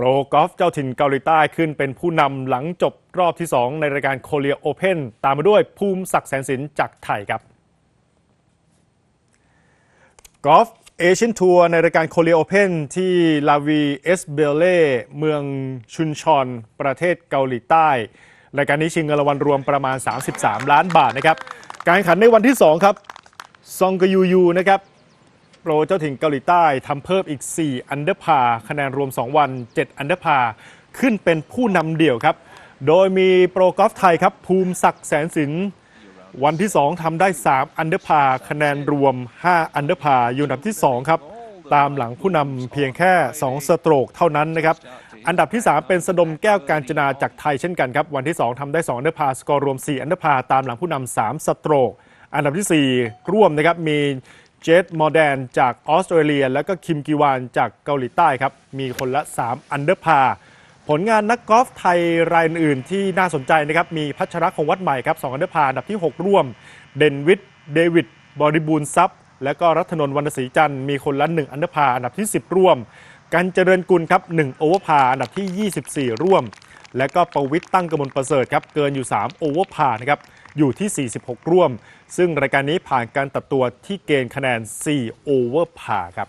โปรกอล์ฟเจ้าถิ่นเกาหลีใต้ขึ้นเป็นผู้นำหลังจบรอบที่ 2 ในรายการโคเรียโอเพนตามมาด้วยภูมิศักดิ์แสนสินจากไทยครับกอล์ฟเอเชียนทัวร์ในรายการโคเรียโอเพนที่ลาวีเอสเบลเล่เมืองชุนชอน ประเทศเกาหลีใต้ รายการนี้ชิงเงินรางวัลรวมประมาณ 33 ล้านบาทนะครับ การแข่งขันในวันที่ 2 ครับ ซองกยูยูนะครับ โปรเจ้าถิ่นเกาหลีใต้ทำเพิ่มอีก 4 อันเดอร์พาคะแนนรวม 2 วัน 7 อันเดอร์พาขึ้นเป็นผู้นำเดี่ยวครับ โดยมีโปรกอล์ฟไทยครับ ภูมิศักดิ์แสนสินวันที่ 2ทำได้ 3 อันเดอร์พาคะแนนรวม 5 อันเดอร์พาอยู่อันดับที่ 2 ครับ ตามหลังผู้นำเพียงแค่ 2 สโตรกเท่านั้นนะครับ อันดับที่ 3 เป็นสดมแก้วการจนาจากไทยเช่นกันครับ วันที่ 2ทำได้ 2 อันเดอร์พาสกอร์รวม 4 อันเดอร์พาตามหลังผู้นำ3สโตรก อันดับทีสี่4 ร่วมนะครับมี เจ t มอร์แดนจากออสเตรเลีย แล้วก็คิมกีวานจากเกาหลีใต้ครับ มีคนละ 3 อันเดอร์พา ผลงานนักกอล์ฟไทยรายอื่นที่น่าสนใจนะครับ มีพัชระคงวัดใหม่ครับ 2 อันเดอร์พาอันดับที่ 6 ร่วม เดนวิดเดวิดบริบูรณ์ทรัพย์และก็รัตนนท์วรรณศรีจันทร์มีคนละ 1 อันเดอร์พาอันดับที่ 10 ร่วม กันเจริญกุลครับ1โอเวอร์พาอันดับที่ 24 ร่วม และก็ประวิทย์ตั้งกมลประเสริฐครับเกินอยู่ 3 โอเวอร์พานะครับ อยู่ที่ 46 ร่วม ซึ่งรายการนี้ผ่านการตัดตัวที่เกณฑ์คะแนน 4 โอเวอร์พาครับ